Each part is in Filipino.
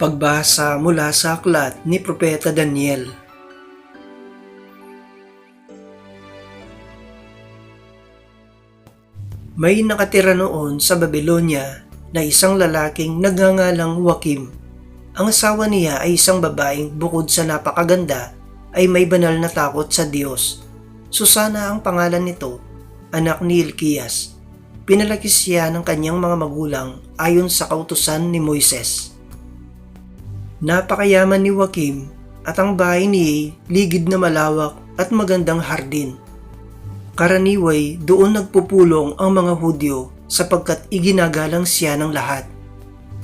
Pagbasa mula sa aklat ni Propeta Daniel. May nakatira noon sa Babylonia na isang lalaking nagngangalang Joachim. Ang asawa niya ay isang babaeng bukod sa napakaganda ay may banal na takot sa Diyos. Susana ang pangalan nito, anak ni Ilkias. Pinalaki siya ng kanyang mga magulang ayon sa kautusan ni Moises. Napakayaman ni Joachim at ang bahay niya ligid na malawak at magandang hardin. Karaniway doon nagpupulong ang mga Hudyo sapagkat iginagalang siya ng lahat.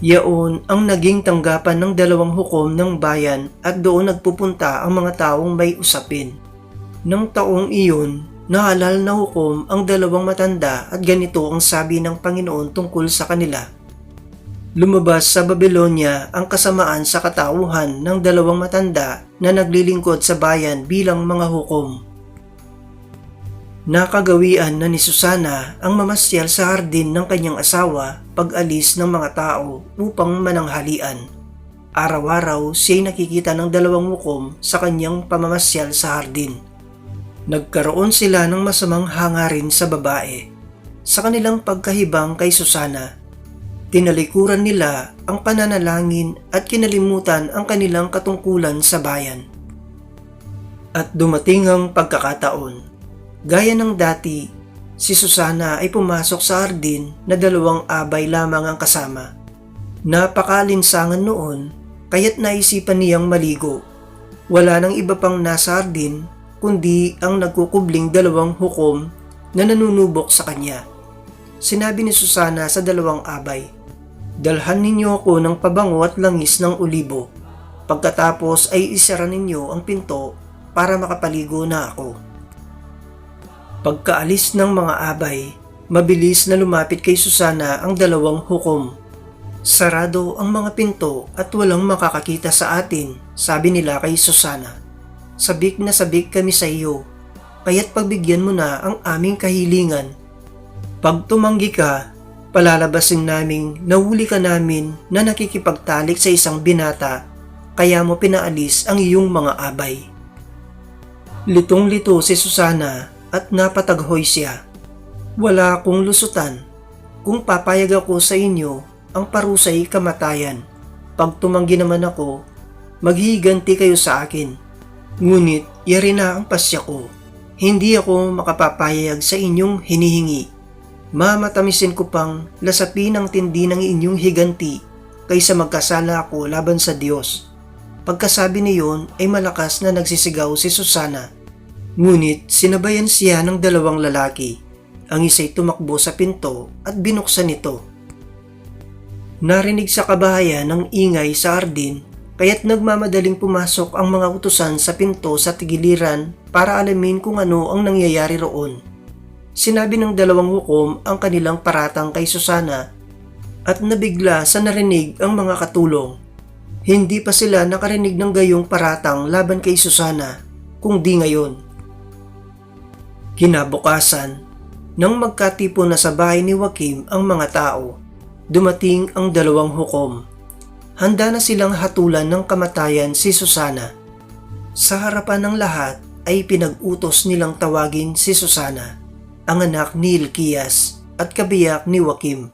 Yaon ang naging tanggapan ng dalawang hukom ng bayan at doon nagpupunta ang mga taong may usapin. Nang taong iyon, naalal na hukom ang dalawang matanda at ganito ang sabi ng Panginoon tungkol sa kanila. Lumabas sa Babylonia ang kasamaan sa katauhan ng dalawang matanda na naglilingkod sa bayan bilang mga hukom. Nakagawian na ni Susana ang mamasyal sa hardin ng kanyang asawa pag-alis ng mga tao upang mananghalian. Araw-araw siya'y nakikita ng dalawang hukom sa kanyang pamamasyal sa hardin. Nagkaroon sila ng masamang hangarin sa babae. Sa kanilang pagkahibang kay Susana, tinalikuran nila ang pananalangin at kinalimutan ang kanilang katungkulan sa bayan. At dumating ang pagkakataon Gaya ng dati, si Susana ay pumasok sa hardin na dalawang abay lamang ang kasama. Napakalinsangan noon, kaya't naisipan niyang maligo. Wala nang iba pang nasa hardin, kundi ang nagkukubling dalawang hukom na nanunubok sa kanya. Sinabi ni Susana sa dalawang abay, Dalhan ninyo ako ng pabango at langis ng ulibo. Pagkatapos ay isara ninyo ang pinto para makapaligo na ako. Pagkaalis ng mga abay, mabilis na lumapit kay Susana ang dalawang hukom. Sarado ang mga pinto at walang makakakita sa atin, sabi nila kay Susana. Sabik na sabik kami sa iyo, kaya't pagbigyan mo na ang aming kahilingan. Pag tumanggi ka, palalabasin naming nahuli ka namin na nakikipagtalik sa isang binata, kaya mo pinaalis ang iyong mga abay. Litong-lito si Susana at napataghoy siya. Wala akong lusutan. Kung papayag ako sa inyo, ang parusay kamatayan. Pag tumanggi naman ako, maghiganti kayo sa akin. Ngunit, yari na ang pasya ko. Hindi ako makapapayag sa inyong hinihingi. Mamatamisin ko pang lasapin ang tindi ng inyong higanti kaysa magkasala ako laban sa Diyos. Pagkasabi niyon ay malakas na nagsisigaw si Susana Ngunit sinabayan siya ng dalawang lalaki. Ang isa'y tumakbo sa pinto at binuksan ito. Narinig sa kabahayan ng ingay sa hardin kaya't nagmamadaling pumasok ang mga utusan sa pinto sa tigiliran para alamin kung ano ang nangyayari roon. Sinabi ng dalawang hukom ang kanilang paratang kay Susana at nabigla sa narinig ang mga katulong. Hindi pa sila nakarinig ng gayong paratang laban kay Susana, kung di ngayon. Kinabukasan, nang magkatipo na sa bahay ni Joaquim ang mga tao, dumating ang dalawang hukom. Handa na silang hatulan ng kamatayan si Susana. Sa harapan ng lahat ay pinag-utos nilang tawagin si Susana, ang anak ni Ilkias at kabiyak ni Joaquim.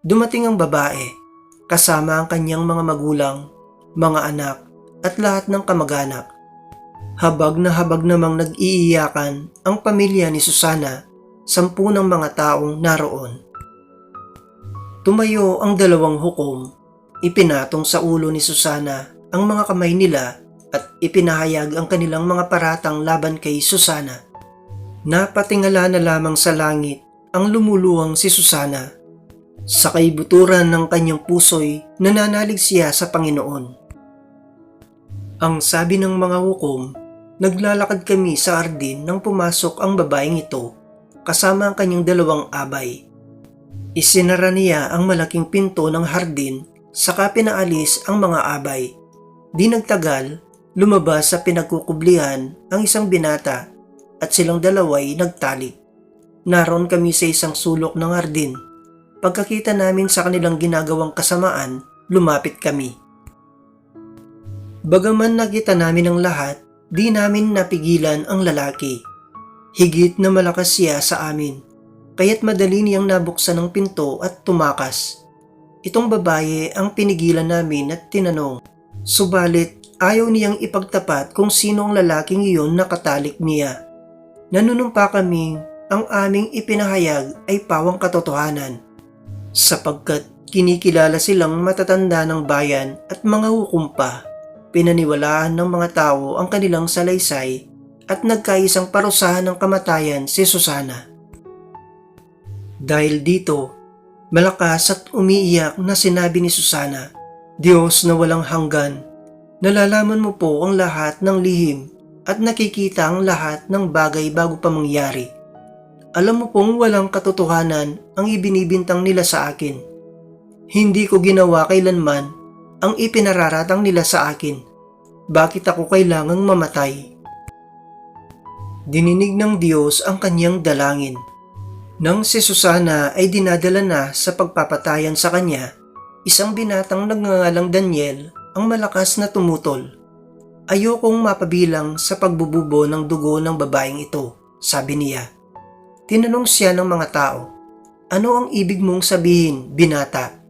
Dumating ang babae, kasama ang kanyang mga magulang, mga anak at lahat ng kamag-anak. Habag na habag namang nag-iiyakan ang pamilya ni Susana, sampu ng mga taong naroon. Tumayo ang dalawang hukom, ipinatong sa ulo ni Susana ang mga kamay nila at ipinahayag ang kanilang mga paratang laban kay Susana. Napatingala na lamang sa langit ang lumuluwang si Susana. Sa kaibuturan ng kanyang puso'y nananalig siya sa Panginoon. Ang sabi ng mga hukom Naglalakad kami sa Ardin nang pumasok ang babaeng ito kasama ang kanyang dalawang abay. Isinara niya ang malaking pinto ng hardin saka pinaalis ang mga abay. Di nagtagal, lumabas sa pinagkukublihan ang isang binata at silang dalaway nagtalik. Naroon kami sa isang sulok ng hardin. Pagkakita namin sa kanilang ginagawang kasamaan, lumapit kami. Bagaman nakita namin ang lahat, di namin napigilan ang lalaki. Higit na malakas siya sa amin, kaya't madali niyang nabuksan ang pinto at tumakas. Itong babae ang pinigilan namin at tinanong, subalit ayaw niyang ipagtapat kung sino ang lalaking iyon nakatalik niya. Nanunumpa kaming ang aming ipinahayag ay pawang katotohanan sapagkat kinikilala silang matatanda ng bayan at mga hukumpa. Pinaniwalaan ng mga tao ang kanilang salaysay at nagkaisang parusahan ng kamatayan si Susana. Dahil dito, malakas at umiiyak na sinabi ni Susana, Diyos na walang hanggan, nalalaman mo po ang lahat ng lihim at nakikita ang lahat ng bagay bago pa mangyari. Alam mo pong walang katotohanan ang ibinibintang nila sa akin. Hindi ko ginawa kailanman ang ipinararatang nila sa akin. Bakit ako kailangang mamatay? Dininig ng Diyos ang kanyang dalangin. Nang si Susana ay dinadala na sa pagpapatayan sa kanya, isang binatang nagngangalang Daniel ang malakas na tumutol. Ayokong mapabilang sa pagbububo ng dugo ng babaeng ito, sabi niya. Tinanong siya ng mga tao, Ano ang ibig mong sabihin, binata?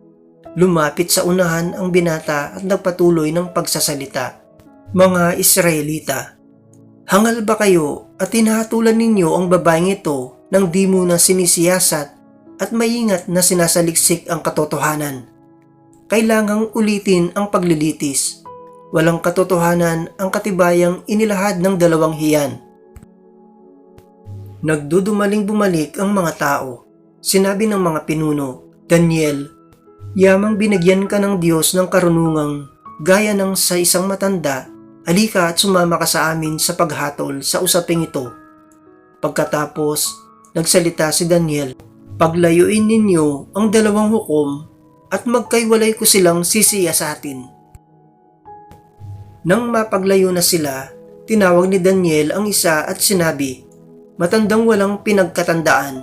Lumapit sa unahan ang binata at nagpatuloy ng pagsasalita. Mga Israelita, hangal ba kayo at tinahatulan ninyo ang babaeng ito nang di muna sinisiyasat at maingat na sinasaliksik ang katotohanan? Kailangang ulitin ang paglilitis. Walang katotohanan ang katibayang inilahad ng dalawang hiyan. Nagdudumaling bumalik ang mga tao. Sinabi ng mga pinuno, Daniel, yamang binigyan ka ng Diyos ng karunungang gaya ng sa isang matanda, halika at sumama ka sa amin sa paghatol sa usaping ito. Pagkatapos, nagsalita si Daniel, paglayuin ninyo ang dalawang hukom at magkaiwalay ko silang sisiya sa atin. Nang mapaglayo na sila, tinawag ni Daniel ang isa at sinabi, matandang walang pinagkatandaan.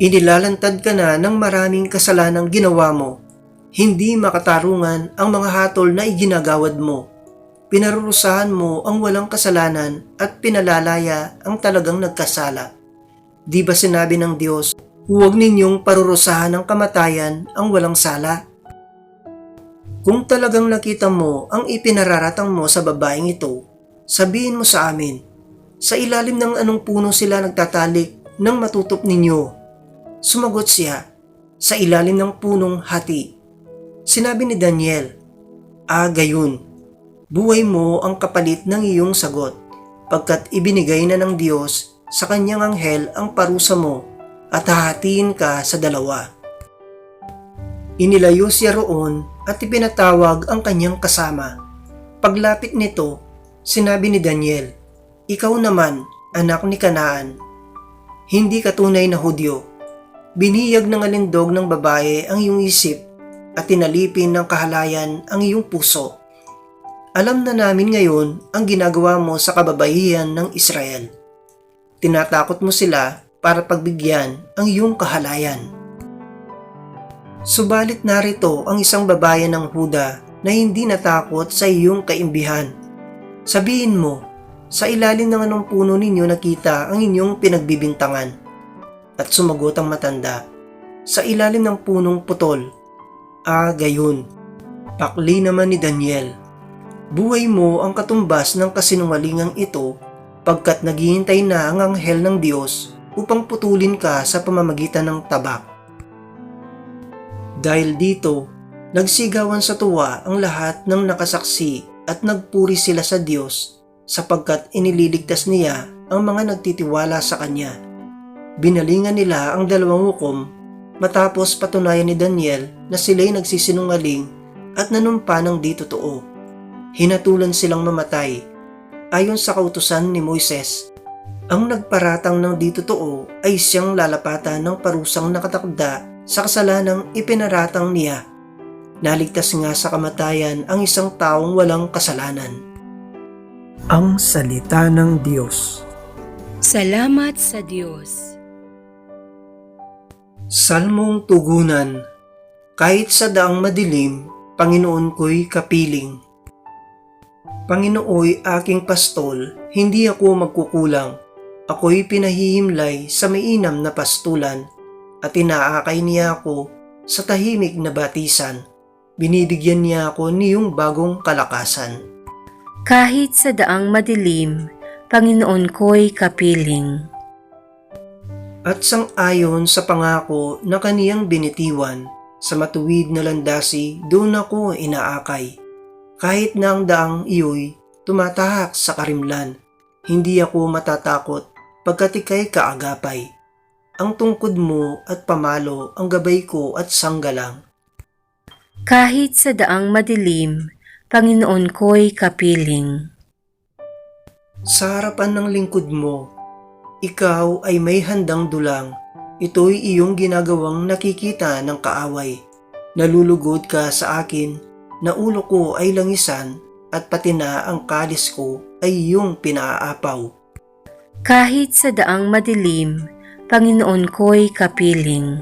Inilalantad ka na ng maraming kasalanang ginawa mo. Hindi makatarungan ang mga hatol na iginagawad mo. Pinarurusahan mo ang walang kasalanan at pinalalaya ang talagang nagkasala. Di ba sinabi ng Diyos, huwag ninyong parurusahan ng kamatayan ang walang sala? Kung talagang nakita mo ang ipinararatang mo sa babaeng ito, sabihin mo sa amin, sa ilalim ng anong puno sila nagtatalik nang matutop ninyo? Sumagot siya, sa ilalim ng punong hati. Sinabi ni Daniel, Ah, gayon. Buhay mo ang kapalit ng iyong sagot, pagkat ibinigay na ng Diyos sa kanyang anghel ang parusa mo at hahatiin ka sa dalawa. Inilayo siya roon at ipinatawag ang kanyang kasama. Paglapit nito, sinabi ni Daniel, ikaw naman, anak ni Kanaan, hindi ka tunay na Hudyo. Biniyag ng alindog ng babae ang iyong isip at tinalipin ng kahalayan ang iyong puso. Alam na namin ngayon ang ginagawa mo sa kababaihan ng Israel. Tinatakot mo sila para pagbigyan ang iyong kahalayan. Subalit narito ang isang babae ng Huda na hindi natakot sa iyong kaimbihan. Sabihin mo, sa ilalim ng anong puno ninyo nakita ang inyong pinagbibintangan. At sumagot ang matanda, sa ilalim ng punong putol. Ah, gayon. Pakli naman ni Daniel. Buhay mo ang katumbas ng kasinungalingang ito pagkat naghihintay na ang anghel ng Diyos upang putulin ka sa pamamagitan ng tabak. Dahil dito, nagsigawan sa tuwa ang lahat ng nakasaksi at nagpuri sila sa Diyos sapagkat inililigtas niya ang mga nagtitiwala sa kanya. Binalingan nila ang dalawang hukom matapos patunayan ni Daniel na sila'y nagsisinungaling at nanumpa ng di totoo. Hinatulan silang mamatay ayon sa kautusan ni Moises. Ang nagparatang ng di totoo ay siyang lalapatan ng parusang nakatakda sa kasalanang ipinaratang niya. Naligtas nga sa kamatayan ang isang taong walang kasalanan. Ang Salita ng Diyos Salamat sa Diyos. Salmong Tugunan Kahit sa daang madilim, Panginoon ko'y kapiling. Panginooy aking pastol, hindi ako magkukulang. Ako'y pinahihimlay sa mainam na pastulan at inaakay niya ako sa tahimik na batisan. Binibigyan niya ako niyong bagong kalakasan. Kahit sa daang madilim, Panginoon ko'y kapiling. At sang-ayon sa pangako na kaniyang binitiwan, sa matuwid na landasi doon ako inaakay. Kahit na ang daang iyo'y tumatahak sa karimlan, hindi ako matatakot pagkat ika'y kaagapay. Ang tungkod mo at pamalo ang gabay ko at sanggalang. Kahit sa daang madilim, Panginoon ko'y kapiling. Sa harapan ng lingkod mo, ikaw ay may handang dulang. Ito'y iyong ginagawang nakikita ng kaaway. Nalulugod ka sa akin, na ulo ko ay langisan at pati na ang kalis ko ay iyong pinaapaw. Kahit sa daang madilim, Panginoon ko'y kapiling.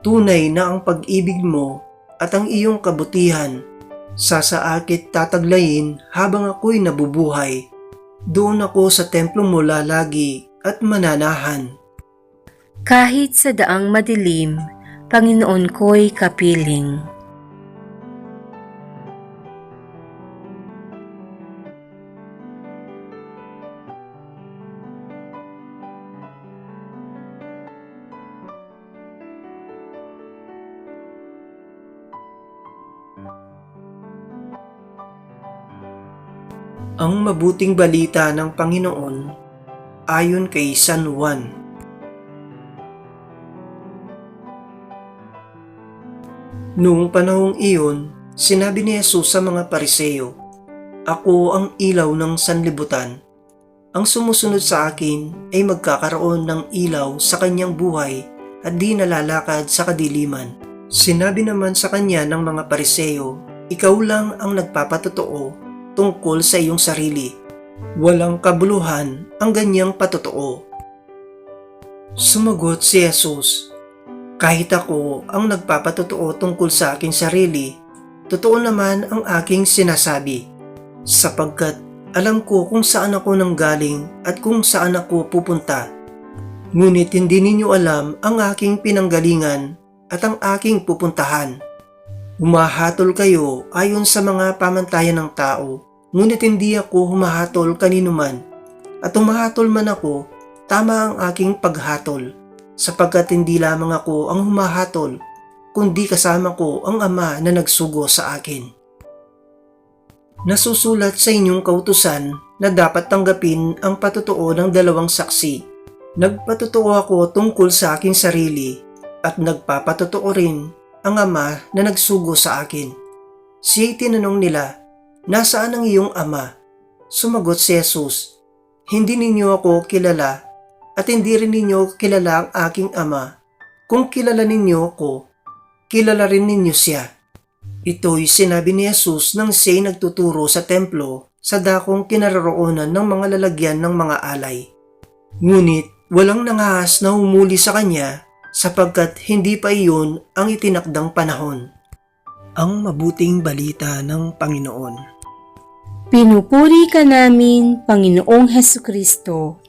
Tunay na ang pag-ibig mo at ang iyong kabutihan sa saakit tataglayin habang ako'y nabubuhay. Doon ako sa templo mo lalagi at mananahan. Kahit sa daang madilim, Panginoon ko'y kapiling. Ang mabuting balita ng Panginoon ayon kay San Juan. Noong panahong iyon, sinabi ni Jesus sa mga pariseo, Ako ang ilaw ng sanlibutan. Ang sumusunod sa akin ay magkakaroon ng ilaw sa kanyang buhay at di nalalakad sa kadiliman. Sinabi naman sa kanya ng mga pariseo, Ikaw lang ang nagpapatotoo tungkol sa iyong sarili. Walang kabuluhan ang ganyang patotoo. Sumagot si Jesus, Kahit ako ang nagpapatotoo tungkol sa aking sarili, totoo naman ang aking sinasabi, sapagkat alam ko kung saan ako nanggaling at kung saan ako pupunta. Ngunit hindi ninyo alam ang aking pinanggalingan at ang aking pupuntahan. Humahatol kayo ayon sa mga pamantayan ng tao, ngunit hindi ako humahatol kanino man. At humahatol man ako, tama ang aking paghatol, sapagkat hindi lamang ako ang humahatol, kundi kasama ko ang ama na nagsugo sa akin. Nasusulat sa inyong kautusan na dapat tanggapin ang patotoo ng dalawang saksi. Nagpatotoo ako tungkol sa aking sarili at nagpapatotoo rin ang ama na nagsugo sa akin. Siya'y tinanong nila, Nasaan ang iyong ama? Sumagot si Jesus, Hindi ninyo ako kilala at hindi rin ninyo kilala ang aking ama. Kung kilala ninyo ako, kilala rin ninyo siya. Ito'y sinabi ni Jesus nang siya'y nagtuturo sa templo sa dakong kinaroroonan ng mga lalagyan ng mga alay. Ngunit walang nangahas na humuli sa kanya sapagkat hindi pa iyon ang itinakdang panahon. Ang mabuting balita ng Panginoon. Pinupuri ka namin, Panginoong Heso Kristo.